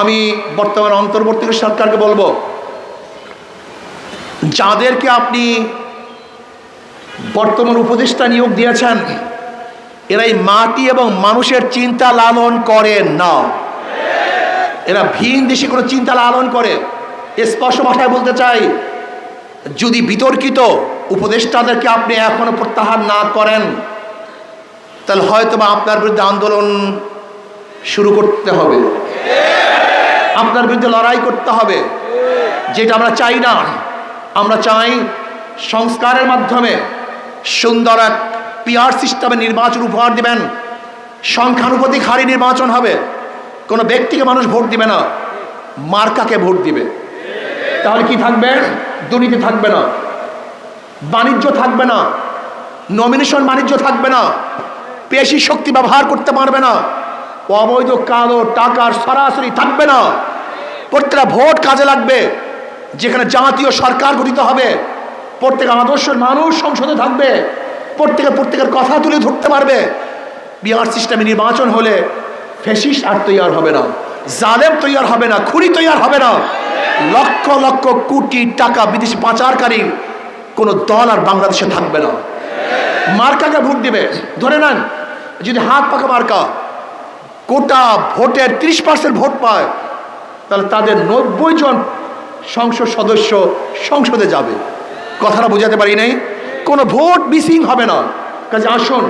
আমি বর্তমান অন্তর্বর্তী সরকারকে বলব, যাদেরকে আপনি বর্তমান উপদেষ্টা নিয়োগ দিয়েছেন, এরাই মাটি এবং মানুষের চিন্তা লালন করে না। এরা ভিন দেশে কোনো চিন্তা লালন করে। স্পষ্ট ভাষায় বলতে চাই, যদি বিতর্কিত উপদেষ্টাদেরকে আপনি এখনও প্রত্যাহার না করেন, তাহলে হয়তো বা আপনার বিরুদ্ধে আন্দোলন শুরু করতে হবে। আপনার বিরুদ্ধে লড়াই করতে হবে। যেটা আমরা চাই না, আমরা চাই সংস্কারের মাধ্যমে সুন্দর এক পিয়ার সিস্টেমে নির্বাচন উপহার দিবেন। সংখ্যানুপাতিক হারে নির্বাচন হবে। কোনো ব্যক্তিকে মানুষ ভোট দিবে না, মার্কাকে ভোট দিবে। তাহলে কি থাকবে? দুর্নীতি থাকবে না। বাণিজ্য থাকবে না। নমিনেশন বাণিজ্য থাকবে না। পেশি শক্তি ব্যবহার করতে পারবে না। অবৈধ কালো টাকার সরাসরি থাকবে না। প্রত্যেকটা ভোট কাজে লাগবে, যেখানে জাতীয় সরকার গঠিত হবে। প্রত্যেক আদর্শের মানুষ সংসদে থাকবে। প্রত্যেকে প্রত্যেকের কথা তুলে ধরতে পারবে। বিহার সিস্টেমে নির্বাচন হলে ফেসিস আর তৈয়ার হবে না, জালেম তৈয়ার হবে না, খুনি তৈয়ার হবে না। লক্ষ লক্ষ কোটি টাকা বিদেশি পাচারকারী কোনো দল আর বাংলাদেশে থাকবে না। মার্কাকে ভোট দিবে। ধরে নেন, যদি হাত পাকা মার্কা কোটা ভোটের ত্রিশ পার্সেন্ট ভোট পায়, তাহলে তাদের নব্বই জন সংসদ সদস্য সংসদে যাবে। কথাটা বোঝাতে পারি নাই? কোনো ভোট মিসিং হবে না। কাজে আসুন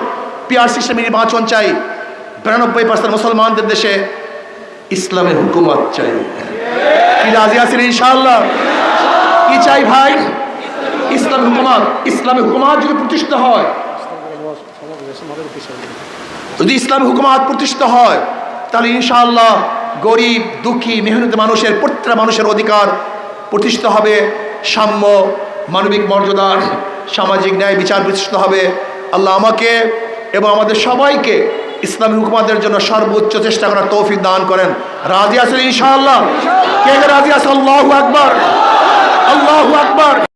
পিয়ার সিস্টেমে নির্বাচন চাই। বিরানব্বই পার্সেন্ট মুসলমানদের দেশে ইসলামের হুকুমত চাই। কি রাজি আছেন ইনশাআল্লাহ? কি চাই ভাই? ইসলাম হুকুমত। ইসলামের হুকুমত যদি প্রতিষ্ঠিত হয় যদি ইসলামী হুকুমাত প্রতিষ্ঠিত হয়, তাহলে ইনশাআল্লাহ গরিব, দুঃখী, মেহনত মানুষের, প্রত্যেকটা মানুষের অধিকার প্রতিষ্ঠিত হবে। সাম্য, মানবিক মর্যাদা, সামাজিক ন্যায় বিচার প্রতিষ্ঠিত হবে। আল্লাহ আমাকে এবং আমাদের সবাইকে ইসলামী হুকুমাতের জন্য সর্বোচ্চ চেষ্টা করার তৌফিক দান করেন। রাজি আছেন ইনশাআল্লাহ? কে রাজি আছে? আল্লাহু আকবার। আল্লাহু আকবার।